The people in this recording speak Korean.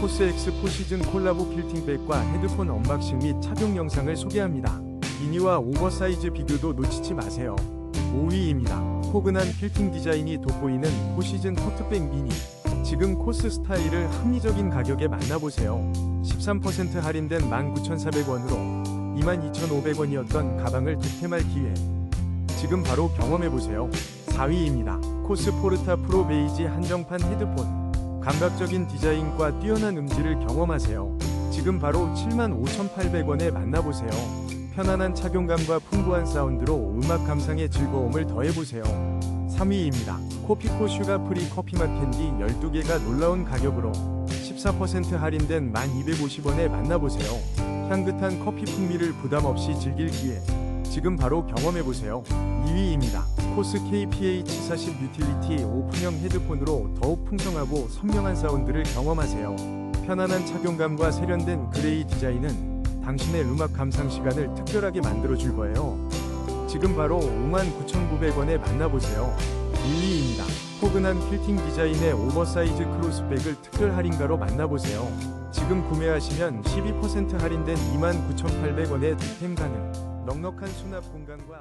코스 X 포시즌 콜라보 필팅백과 헤드폰 언박싱 및 착용 영상을 소개합니다. 미니와 오버사이즈 비교도 놓치지 마세요. 5위입니다. 포근한 필팅 디자인이 돋보이는 포시즌 토트백 미니. 지금 코스 스타일을 합리적인 가격에 만나보세요. 13% 할인된 19,400원으로 22,500원이었던 가방을 득템할 기회. 지금 바로 경험해보세요. 4위입니다. 코스 포르타 프로 베이지 한정판 헤드폰. 감각적인 디자인과 뛰어난 음질을 경험하세요. 지금 바로 75,800원에 만나보세요. 편안한 착용감과 풍부한 사운드로 음악 감상의 즐거움을 더해보세요. 3위입니다. 코피코 슈가 프리 커피맛 캔디 12개가 놀라운 가격으로 14% 할인된 1250원에 만나보세요. 향긋한 커피 풍미를 부담 없이 즐길 기회. 지금 바로 경험해보세요. 2위입니다. 코스 KPH40 유틸리티 오픈형 헤드폰으로 더욱 풍성하고 선명한 사운드를 경험하세요. 편안한 착용감과 세련된 그레이 디자인은 당신의 음악 감상 시간을 특별하게 만들어줄 거예요. 지금 바로 59,900원에 만나보세요. 1위입니다. 포근한 필팅 디자인의 오버사이즈 크로스백을 특별 할인가로 만나보세요. 지금 구매하시면 12% 할인된 29,800원에 득템 가능. 넉넉한 수납 공간과